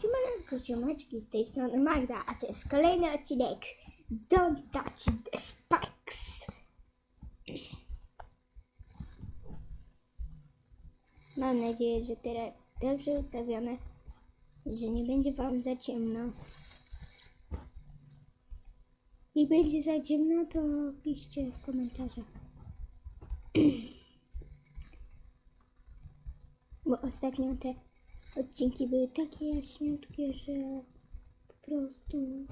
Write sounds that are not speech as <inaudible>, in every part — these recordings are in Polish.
Siemanko, ziomeczki, z tej strony Magda, a to jest kolejny odcinek z Don't Touch the Spikes. Mam nadzieję, że teraz dobrze ustawione, że nie będzie wam za ciemno. I będzie za ciemno, to piszcie w komentarzach. <clears throat> Bo ostatnio te odcinki były takie jaśniutkie, że po prostu.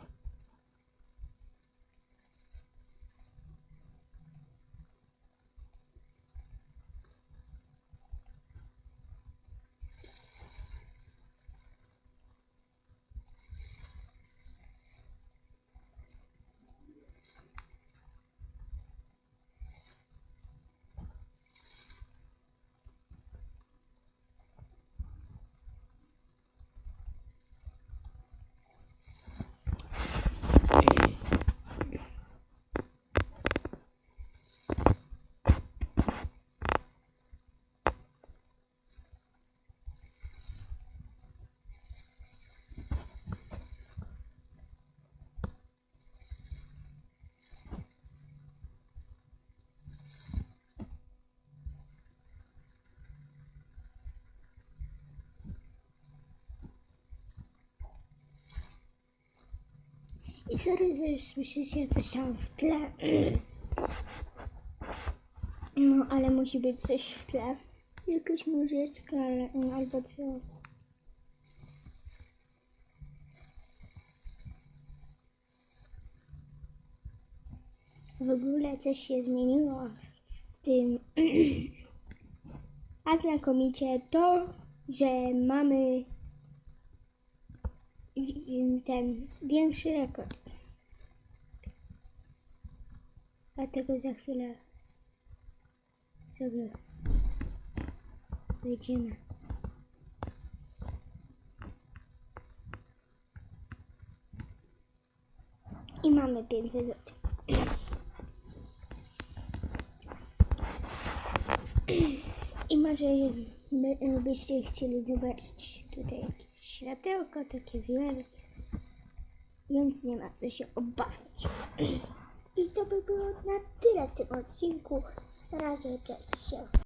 I sorry, że już słyszycie coś tam w tle. <clears throat> No, ale musi być coś w tle. Jakaś muzyczka ale- albo co. W ogóle coś się zmieniło w tym. <clears throat> A znakomicie to, że mamy ten większy rekord. Dlatego za chwilę sobie wyjdziemy. I mamy 500 zł. I może by, byście chcieli zobaczyć tutaj jakieś światełko, takie wielkie. Więc nie ma co się obawiać. I to by było na tyle w tym odcinku. Na razie, cześć.